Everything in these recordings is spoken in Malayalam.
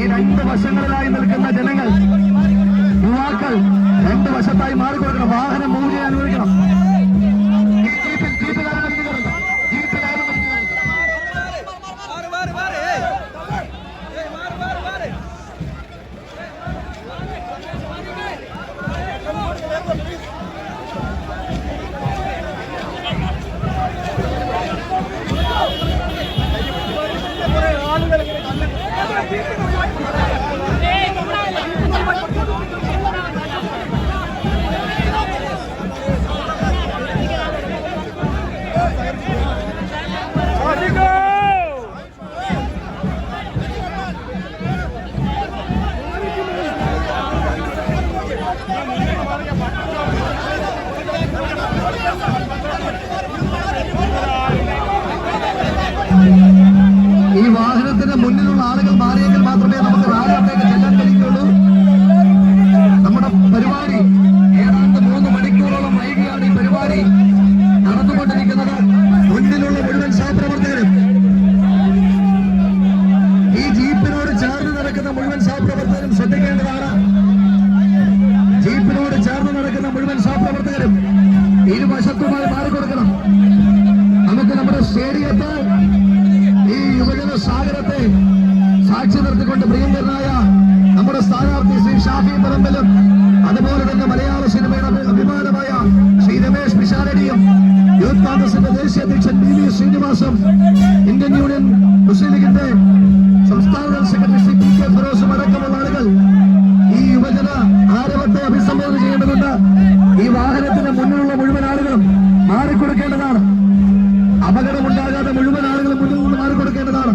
വശങ്ങളിലായി നിൽക്കുന്ന ജനങ്ങൾ യുവാക്കൾ രണ്ട് വശത്തായി മാറിക്കൊടുക്കണം. വാഹനം മൂവ് ഈ വാഹനത്തിന് മുന്നിലുള്ള ആളുകൾ മാറിയെങ്കിൽ മാത്രമേ നമുക്ക് റാലിയിലേക്ക് ചെല്ലാൻ കഴിയുള്ളൂ നമ്മുടെ പരിപാടി ഏതാണ്ട് മൂന്ന് മണിക്കൂറോളം വൈകിയാണ് ഈ പരിപാടി നടന്നുകൊണ്ടിരിക്കുന്നത്. മുന്നിലുള്ള മുഴുവൻ സഹപ്രവർത്തകരും ഈ ജീപ്പിനോട് ചേർന്ന് നടക്കുന്ന മുഴുവൻ സഹപ്രവർത്തകരും ശ്രദ്ധിക്കേണ്ടതാണ്. ജീപ്പിനോട് ചേർന്ന് നടക്കുന്ന മുഴുവൻ സഹപ്രവർത്തകരും ഇരുവശത്തുമായി മാറിക്കൊടുക്കണം. നമുക്ക് നമ്മുടെ സ്റ്റേഡിയത്തിൽ സാഗരത്തെ സാക്ഷി നിർത്തിക്കൊണ്ട് പ്രിയങ്കരനായ നമ്മുടെ സ്ഥാനാർത്ഥി ശ്രീ ഷാഫി പറമ്പലും അതുപോലെ തന്നെ മലയാള സിനിമയുടെ അഭിമാനമായ ശ്രീ രമേശ് പിഷാരടിയും യൂത്ത് കോൺഗ്രസിന്റെ ദേശീയ അധ്യക്ഷൻ പി വി ശ്രീനിവാസും ഇന്ത്യൻ യൂണിയൻ മുസ്ലിം ലീഗിന്റെ സംസ്ഥാന സെക്രട്ടറി ശ്രീ പി കെ ഫിറോസും അടക്കമുള്ള ആളുകൾ ഈ യുവജന ആരവത്തെ അഭിസംബോധന ചെയ്യേണ്ടതുണ്ട്. ഈ വാഹനത്തിന് മുന്നിലുള്ള മുഴുവൻ ആളുകളും മാറിക്കൊടുക്കേണ്ടതാണ്. അപകടമുണ്ടാകാതെ മുഴുവൻ ആളുകളും മുന്നിൽ നിന്ന് മാറിക്കൊടുക്കേണ്ടതാണ്.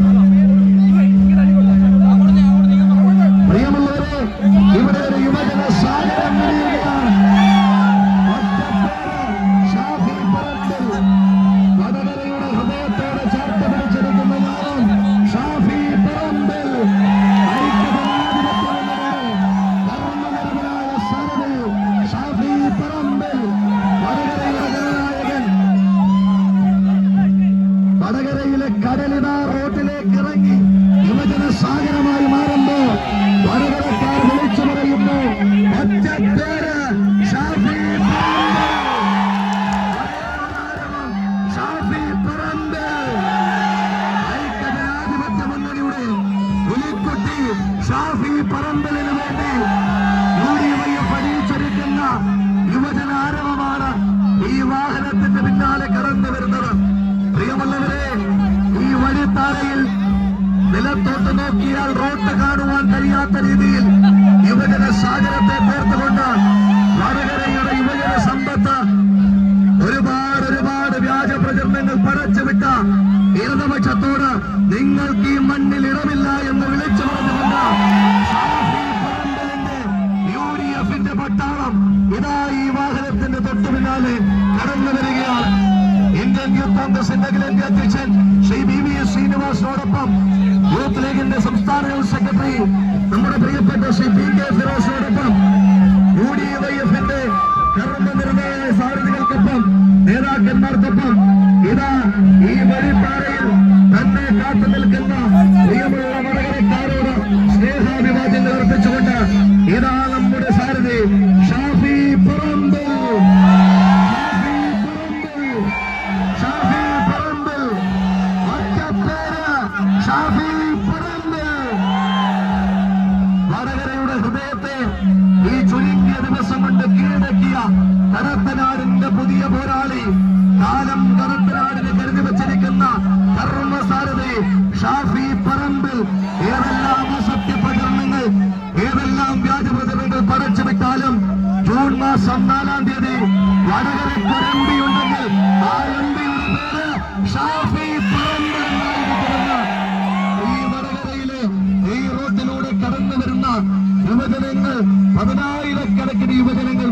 പിന്നാലെ കടന്നു വരുന്നത്. പ്രിയമുള്ളവരെ ഈ വഴിത്താരയിൽ നിലത്തോട്ട് നോക്കിയാൽ റോട്ട് കാണുവാൻ കഴിയാത്ത രീതിയിൽ യുവജന സാഗരത്തെ തീർത്തുകൊണ്ട് വടകരയുടെ യുവജന സമ്പത്ത് ഒരുപാട് ഒരുപാട് വ്യാജ പ്രചരണങ്ങൾ പടച്ചുവിട്ട ഇടതുപക്ഷത്തോട് നിങ്ങൾക്ക് ഈ മണ്ണിൽ ഇടമില്ല എന്ന് വിളിച്ചു യൂത്ത് കോൺഗ്രസിന്റെ അഖിലേന്ത്യാ അധ്യക്ഷൻ ശ്രീ ബി വി എസ് ശ്രീനിവാസിനോടൊപ്പം യൂത്ത് ലീഗിന്റെ സംസ്ഥാന സെക്രട്ടറി നമ്മുടെ പ്രിയപ്പെട്ട ശ്രീ പി കെ ഫിറോസിനോടൊപ്പം യു ഡി വൈ എഫിന്റെ കർമ്മനിർണയ സാരഥികൾക്കൊപ്പം നേതാക്കന്മാർക്കൊപ്പം ഇതാ ഈ വഴിപ്പാറയിൽ തന്നെ കാത്തു നിൽക്കുന്ന പ്രിയമുള്ള ഹൃദയത്തെ ഈ ചുരുങ്ങിയ ദിവസം കൊണ്ട് കീഴടക്കിയ കടത്തനാടിന്റെ പുതിയ പോരാളി കാലം കടത്തനാടിന് കരുതി വച്ചിരിക്കുന്ന കർമ്മസാരഥി ഷാഫി പറമ്പിൽ ഏതെല്ലാം സത്യപ്രചരണങ്ങൾ ഏതെല്ലാം വ്യാജപ്രചരണങ്ങൾ പടച്ചുവിട്ടാലും ജൂൺ മാസം നാലാം തീയതി വടകരയ്ക്ക് ഒരു ഉണ്ടെങ്കിൽ ആ എം പേര് ഷാഫി പറമ്പിൽ യുവജനങ്ങൾ പതിനായിരക്കണക്കിന് യുവജനങ്ങൾ